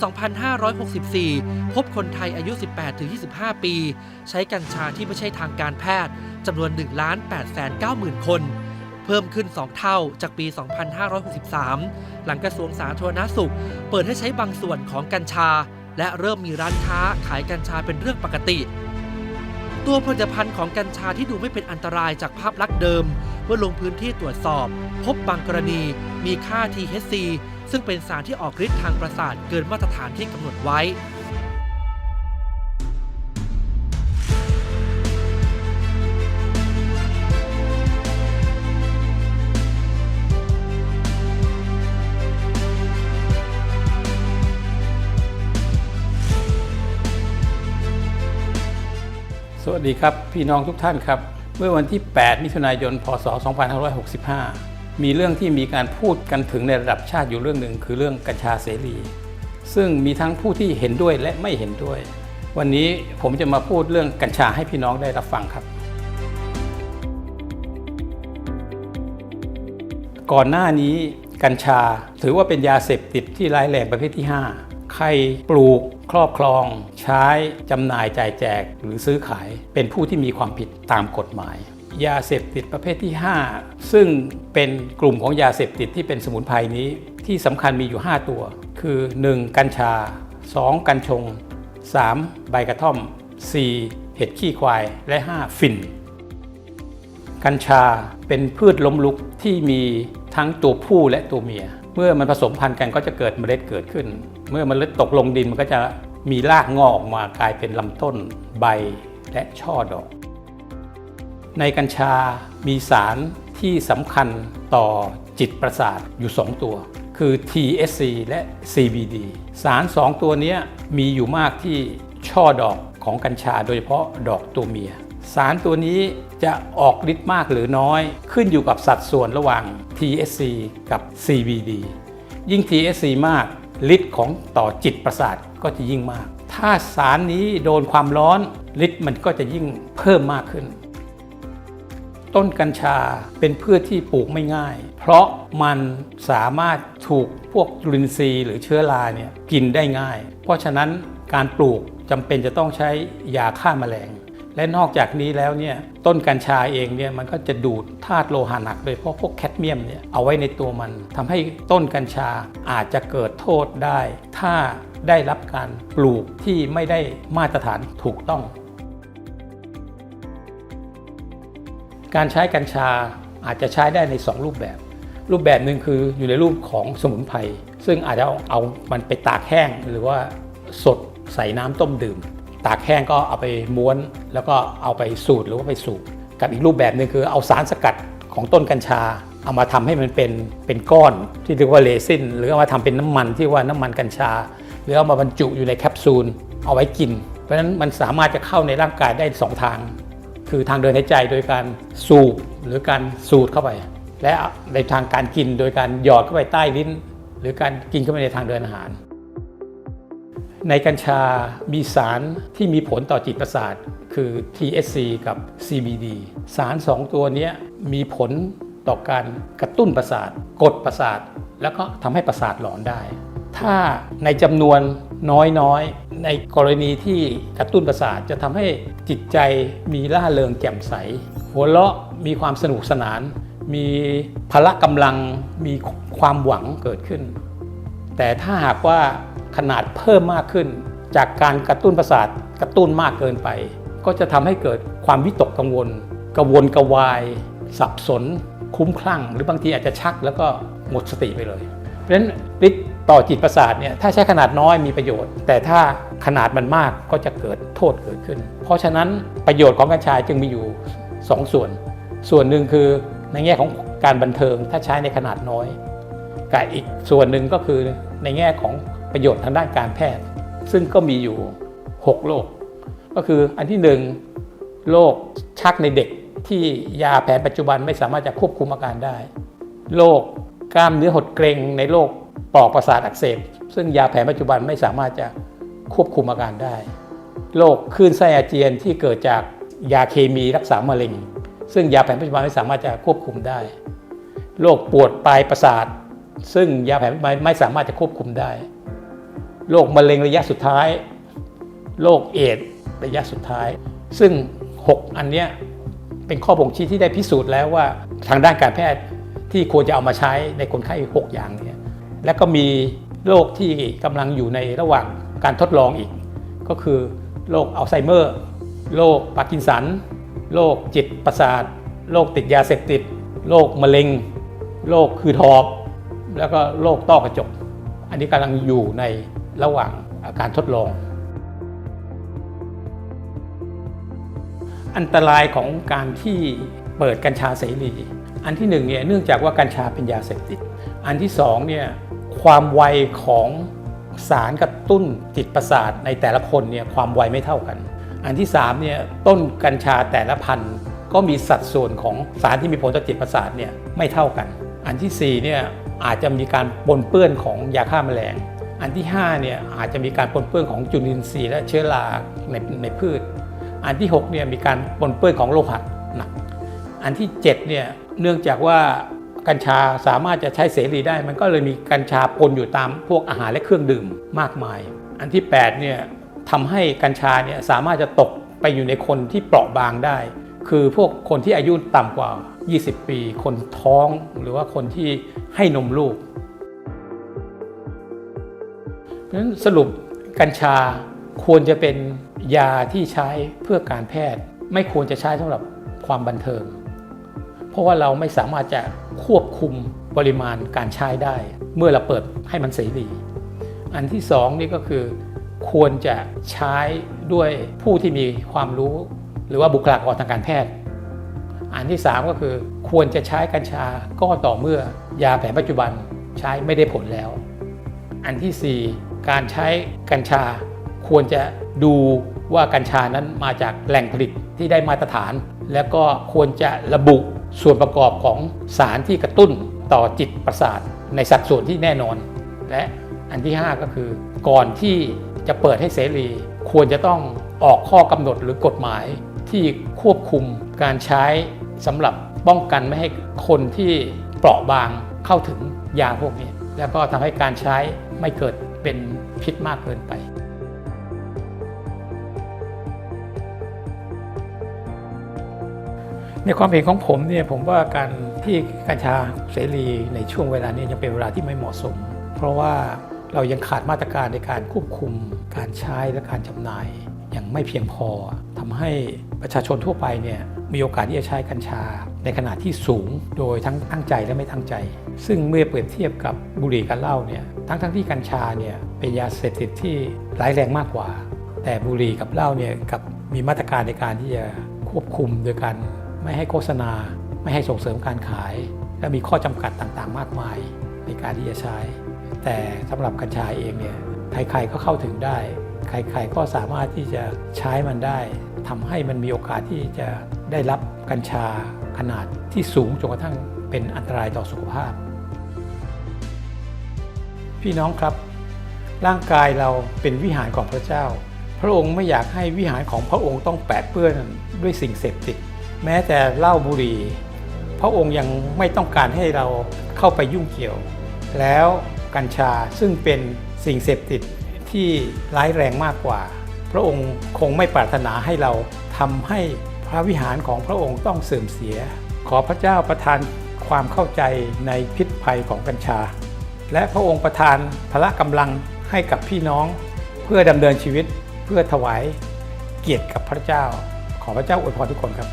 2564 พบคนไทยอายุ 18-25 ปี ใช้กัญชาที่ไม่ใช่ทางการแพทย์จำนวน1 8 9 0 0 0คน เพิ่มขึ้น 2 เท่าจากปี 2563 หลังกระทรวงสาธารณสุข เปิดให้ใช้บางส่วนของกัญชา และเริ่มมีร้านค้าขายกัญชาเป็นเรื่องปกติตัวผลิตภัณฑ์ของกัญชาที่ดูไม่เป็นอันตรายจากภาพลักษณ์เดิม เมื่อลงพื้นที่ตรวจสอบ พบบางกรณีมีค่า THC ซึ่งเป็นสารที่ออกฤทธิ์ทางประสาทเกินมาตรฐานที่กำหนดไว้ สวัสดีครับ พี่น้องทุกท่านครับ เมื่อวันที่ 8 มิถุนายน พศ 2565 มีเรื่องที่มีการพูดกันถึงในระดับชาติอยู่เรื่องหนึ่งคือเรื่องกัญชาเสรี ซึ่งมีทั้งผู้ที่เห็นด้วยและไม่เห็นด้วย วันนี้ผมจะมาพูดเรื่องกัญชาให้พี่น้องได้รับฟังครับ ก่อนหน้านี้กัญชาถือว่าเป็นยาเสพติดที่ร้ายแรงประเภทที่ 5 ใครปลูกครอบครอง ใช้จำหน่ายจ่ายแจก หรือซื้อขายเป็นผู้ที่มีความผิดตามกฎหมาย ยาเสพติดประเภทที่ 5 ซึ่งเป็นกลุ่มของยาเสพติดที่เป็นสมุนไพรนี้ที่สำคัญมีอยู่ 5 ตัว คือ 1. กัญชา 2. กัญชง 3. ใบกระท่อม 4. เห็ดขี้ควายและ 5. ฝิ่นกัญชาเป็นพืชล้มลุกที่มีทั้งตัวผู้และตัวเมีย เมื่อมันผสมพันธุ์กันก็จะเกิดเมล็ดเกิดขึ้น เมื่อเมล็ดตกลงดินมันก็จะมีรากงอกออกมากลายเป็นลำต้นใบและช่อดอก ในกัญชามีสารที่สำคัญต่อจิตประสาทอยู่ 2 ตัว คือ THC และ CBD สาร 2 ตัวนี้มีอยู่มากที่ช่อดอกของกัญชาโดยเฉพาะดอกตัวเมีย สารตัวนี้จะออกฤทธิ์มากหรือน้อย ขึ้นอยู่กับสัดส่วนระหว่าง THC กับ CBD ยิ่ง THC มากฤทธิ์ของต่อจิตประสาทก็จะยิ่งมาก ถ้าสารนี้โดนความร้อนฤทธิ์มันก็จะยิ่งเพิ่มมากขึ้น ต้นกัญชาเป็นพืชที่ปลูกไม่ง่าย เพราะมันสามารถถูกพวกจุลินทรีย์หรือเชื้อราเนี่ยกินได้ง่าย เพราะฉะนั้นการปลูกจำเป็นจะต้องใช้ยาฆ่าแมลง และนอกจากนี้แล้วเนี่ยต้นกัญชาเองเนี่ยมันก็จะดูดธาตุโลหะหนักโดยเฉพาะพวกแคดเมียมเนี่ยเอาไว้ในตัวมันทำให้ต้นกัญชาอาจจะเกิดโทษได้ ถ้าได้รับการปลูกที่ไม่ได้มาตรฐานถูกต้อง การใช้กัญชาอาจจะใช้ได้ใน 2 รูปแบบ รูปแบบหนึ่งคืออยู่ในรูปของสมุนไพรซึ่งอาจจะเอาเอามันไปตากแห้งหรือว่าสดใส่น้ำต้มดื่ม ตากแห้งก็เอาไปม้วน แล้วก็เอาไปสูตรหรือว่าไปสูบกับอีกรูปแบบหนึ่งคือเอาสารสกัดของต้นกัญชา เอามาทำให้มันเป็นเป็นก้อนที่เรียกว่าเรซินหรือเอามาทำเป็นน้ำมันที่ว่าน้ำมันกัญชา หรือเอามาบรรจุอยู่ในแคปซูลเอาไว้กิน เพราะฉะนั้นมันสามารถจะเข้าในร่างกายได้สองทาง คือทางเดินหายใจโดยการสูบหรือการสูดเข้าไป และในทางการกินโดยการหยอดเข้าไปใต้ลิ้น หรือการกินเข้าไปในทางเดินอาหาร ในกัญชามีสารที่มีผลต่อจิตประสาท คือ THC กับ CBD สาร 2 ตัวนี้มีผลต่อการกระตุ้นประสาท กดประสาท แล้วก็ทำให้ประสาทหลอนได้ ถ้าในจำนวนน้อยๆ ในกรณีที่กระตุ้นประสาทจะทำให้จิตใจมีล่าเริงแจ่มใส หัวเราะมีความสนุกสนาน มีพละกำลังมีความหวังเกิดขึ้น แต่ถ้าหากว่าขนาดเพิ่มมากขึ้น จากการกระตุ้นประสาทกระตุ้นมากเกินไป ก็จะทำให้เกิดความวิตกกังวลกระวนกระวาย สับสน คุ้มคลั่ง หรือบางทีอาจจะชักแล้วก็หมดสติไปเลย เพราะฉะนั้นฤทธิ์ ต่อจิตประสาทเนี่ยถ้าใช้ขนาดน้อยมีประโยชน์ แต่ถ้าขนาดมันมากก็จะเกิดโทษเกิดขึ้น เพราะฉะนั้นประโยชน์ของกัญชาจึงมีอยู่ 2 ส่วน ส่วนหนึ่งคือในแง่ของการบันเทิงถ้าใช้ในขนาดน้อยกับอีกส่วนหนึ่งก็คือในแง่ของประโยชน์ทางด้านการแพทย์ ซึ่งก็มีอยู่ 6 โรคก็คืออันที่ 1 โรคชักในเด็กที่ยาแผนปัจจุบันไม่สามารถจะควบคุมอาการได้โรคกล้ามเนื้อหดเกร็งในโรค ปอกประสาทอักเสบซึ่งยาแผนปัจจุบันไม่สามารถจะควบคุมอาการได้โรคคลื่นไส้อาเจียนที่เกิดจากยาเคมีรักษามะเร็ง ซึ่งยาแผนปัจจุบันไม่สามารถจะควบคุมได้โรคปวดปลายประสาท ซึ่งยาแผนปัจจุบันไม่สามารถจะควบคุมได้โรคมะเร็งระยะสุดท้ายโรคเอดระยะสุดท้าย ซึ่ง 6 อันเนี้ยเป็นข้อบ่งชี้ที่ได้พิสูจน์แล้วว่าทางด้านการแพทย์ที่ควรจะเอามาใช้ในคนไข้ 6 อย่างนี้ และก็มีโรคที่กำลังอยู่ในระหว่างการทดลองอีก ก็คือโรคอัลไซเมอร์ โรคปาร์กินสัน โรคจิตประสาท โรคติดยาเสพติด โรคมะเร็ง โรคคือทอบ แล้วก็โรคต้อกระจก อันนี้กำลังอยู่ในระหว่างการทดลอง อันตรายของการที่เปิดกัญชาเสรี อันที่หนึ่งเนี่ยเนื่องจากว่ากัญชาเป็นยาเสพติด อันที่สองเนี่ย ความไวของสารกระตุ้นจิตประสาทในแต่ละคนเนี่ยความไวไม่เท่ากัน อันที่สามเนี่ยต้นกัญชาแต่ละพันธุ์ก็มีสัดส่วนของสารที่มีผลต่อจิตประสาทเนี่ยไม่เท่ากัน อันที่สี่เนี่ยอาจจะมีการปนเปื้อนของยาฆ่าแมลง อันที่ห้าเนี่ยอาจจะมีการปนเปื้อนของจุลินทรีย์และเชื้อราในในพืช อันที่6เนี่ยมีการปนเปื้อนของโลหะหนัก อันที่7เนี่ยเนื่องจากว่า กัญชาสามารถจะใช้เสรีได้ มันก็เลยมีกัญชาปนอยู่ตามพวกอาหารและเครื่องดื่มมากมาย อันที่8เนี่ยทำให้กัญชาเนี่ยสามารถจะตกไปอยู่ในคนที่เปราะบางได้ คือพวกคนที่อายุต่ำกว่า 20 ปี คนท้องหรือว่าคนที่ให้นมลูกเพราะฉะนั้นสรุปกัญชาควรจะเป็นยาที่ใช้เพื่อการแพทย์ ไม่ควรจะใช้สำหรับความบันเทิง เพราะว่าเราไม่สามารถจะควบคุมปริมาณการใช้ได้ เมื่อเราเปิดให้มันเสรีอันที่สองนี่ก็คือควรจะใช้ด้วยผู้ที่มีความรู้ หรือว่าบุคลากรทางการแพทย์ อันที่สามก็คือควรจะใช้กัญชาก็ต่อเมื่อยาแผนปัจจุบันใช้ไม่ได้ผลแล้ว อันที่4การใช้กัญชาควรจะดูว่ากัญชานั้นมาจากแหล่งผลิตที่ได้มาตรฐาน แล้วก็ควรจะระบุส่วนประกอบของสารที่กระตุ้นต่อจิตประสาทในสัดส่วนที่แน่นอน และอันที่ 5 ก็คือ ก่อนที่จะเปิดให้เสรี ควรจะต้องออกข้อกำหนดหรือกฎหมายที่ควบคุมการใช้สำหรับป้องกันไม่ให้คนที่เปราะบางเข้าถึงยาพวกนี้ แล้วก็ทำให้การใช้ไม่เกิดเป็นพิษมากเกินไป ในความเห็นของผมเนี่ยผมว่าการที่กัญชาเสรีในช่วงเวลานี้ยังเป็นเวลาที่ไม่เหมาะสม เพราะว่าเรายังขาดมาตรการในการควบคุม การใช้และการจำหน่ายอย่างไม่เพียงพอทำให้ประชาชนทั่วไปเนี่ยมีโอกาสที่จะใช้กัญชา ในขนาดที่สูงโดยทั้งตั้งใจและไม่ตั้งใจ ซึ่งเมื่อเปรียบเทียบกับบุหรี่กับเหล้าเนี่ยทั้งทั้งที่กัญชาเนี่ยเป็นยาเสพติดที่ร้ายแรงมากกว่า แต่บุหรี่กับเหล้าเนี่ยกับมีมาตรการในการที่จะควบคุมโดยการ ไม่ให้โฆษณา ไม่ให้ส่งเสริมการขาย และมีข้อจำกัดต่างๆ มากมายในการที่จะใช้ แต่สำหรับกัญชาเองเนี่ยใครๆก็เข้าถึงได้ ใครๆก็สามารถที่จะใช้มันได้ทำให้มันมีโอกาสที่จะได้รับกัญชาขนาดที่สูงจนกระทั่งเป็นอันตรายต่อสุขภาพ พี่น้องครับ ร่างกายเราเป็นวิหารของพระเจ้า พระองค์ไม่อยากให้วิหารของพระองค์ต้องแปดเปื้อนด้วยสิ่งเสพติด แม้แต่เหล้าบุหรี่ พระองค์ยังไม่ต้องการให้เราเข้าไปยุ่งเกี่ยว แล้วกัญชาซึ่งเป็นสิ่งเสพติดที่ร้ายแรงมากกว่า พระองค์คงไม่ปรารถนาให้เราทำให้พระวิหารของพระองค์ต้องเสื่อมเสีย ขอพระเจ้าประทานความเข้าใจในพิษภัยของกัญชา และพระองค์ประทานพละกำลังให้กับพี่น้อง เพื่อดำเนินชีวิตเพื่อถวายเกียรติกับพระเจ้า ขอพระเจ้าอวยพรทุกคนครับ